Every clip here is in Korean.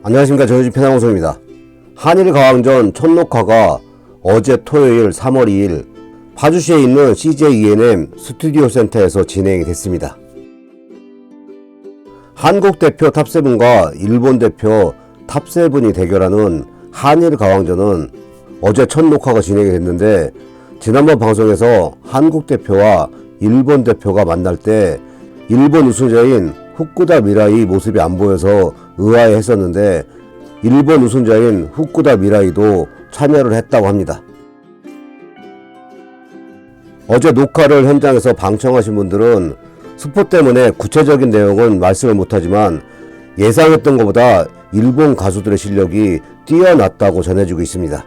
안녕하십니까 저희 편향방송입니다. 한일 가왕전 첫 녹화가 어제 토요일 3월 2일 파주시에 있는 CJ ENM 스튜디오 센터에서 진행이 됐습니다. 한국 대표 탑세븐과 일본 대표 탑세븐이 대결하는 한일 가왕전은 어제 첫 녹화가 진행이 됐는데 지난번 방송에서 한국 대표와 일본 대표가 만날 때 일본 우승자인 후쿠다 미라이 모습이 안 보여서 의아해 했었는데 일본 우승자인 후쿠다 미라이도 참여를 했다고 합니다. 어제 녹화를 현장에서 방청하신 분들은 스포 때문에 구체적인 내용은 말씀을 못하지만 예상했던 것보다 일본 가수들의 실력이 뛰어났다고 전해지고 있습니다.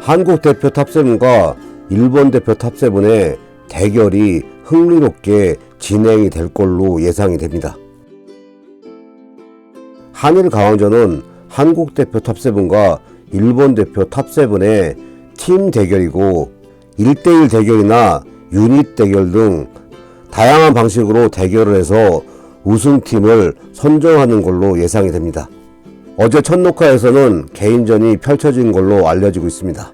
한국 대표 탑세븐과 일본 대표 탑세븐의 대결이 흥미롭게 진행이 될 걸로 예상이 됩니다. 한일 가왕전은 한국 대표 탑세븐과 일본 대표 탑세븐의 팀 대결이고 1대1 대결이나 유닛 대결 등 다양한 방식으로 대결을 해서 우승팀을 선정하는 걸로 예상이 됩니다. 어제 첫 녹화에서는 개인전이 펼쳐진 걸로 알려지고 있습니다.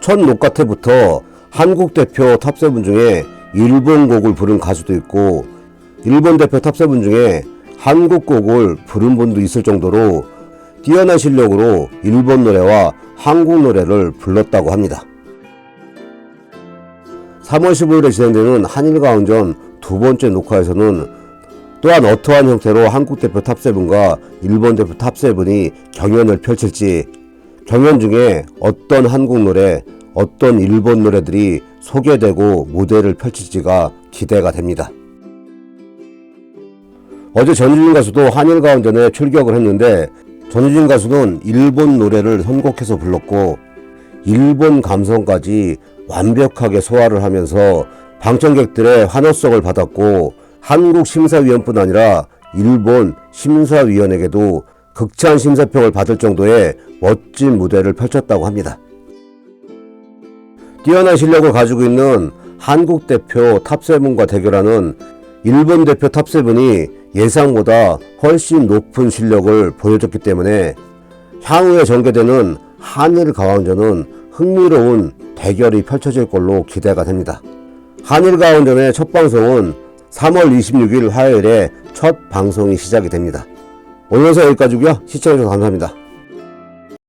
첫 녹화 때부터 한국 대표 탑세븐 중에 일본 곡을 부른 가수도 있고 일본 대표 탑세븐 중에 한국 곡을 부른 분도 있을 정도로 뛰어난 실력으로 일본 노래와 한국 노래를 불렀다고 합니다. 3월 15일에 진행되는 한일가왕전 두 번째 녹화에서는 또한 어떠한 형태로 한국 대표 탑세븐과 일본 대표 탑세븐이 경연을 펼칠지 경연 중에 어떤 한국 노래, 어떤 일본 노래들이 소개되고 무대를 펼칠지가 기대가 됩니다. 어제 전유진 가수도 한일가왕전에 출격을 했는데 전유진 가수는 일본 노래를 선곡해서 불렀고 일본 감성까지 완벽하게 소화를 하면서 방청객들의 환호성을 받았고 한국 심사위원뿐 아니라 일본 심사위원에게도 극찬 심사평을 받을 정도의 멋진 무대를 펼쳤다고 합니다. 뛰어난 실력을 가지고 있는 한국 대표 탑세븐과 대결하는 일본 대표 탑세븐이 예상보다 훨씬 높은 실력을 보여줬기 때문에 향후에 전개되는 한일 가왕전은 흥미로운 대결이 펼쳐질 걸로 기대가 됩니다. 한일 가왕전의 첫 방송은 3월 26일 화요일에 첫 방송이 시작이 됩니다. 오늘 영상 여기까지고요. 시청해주셔서 감사합니다.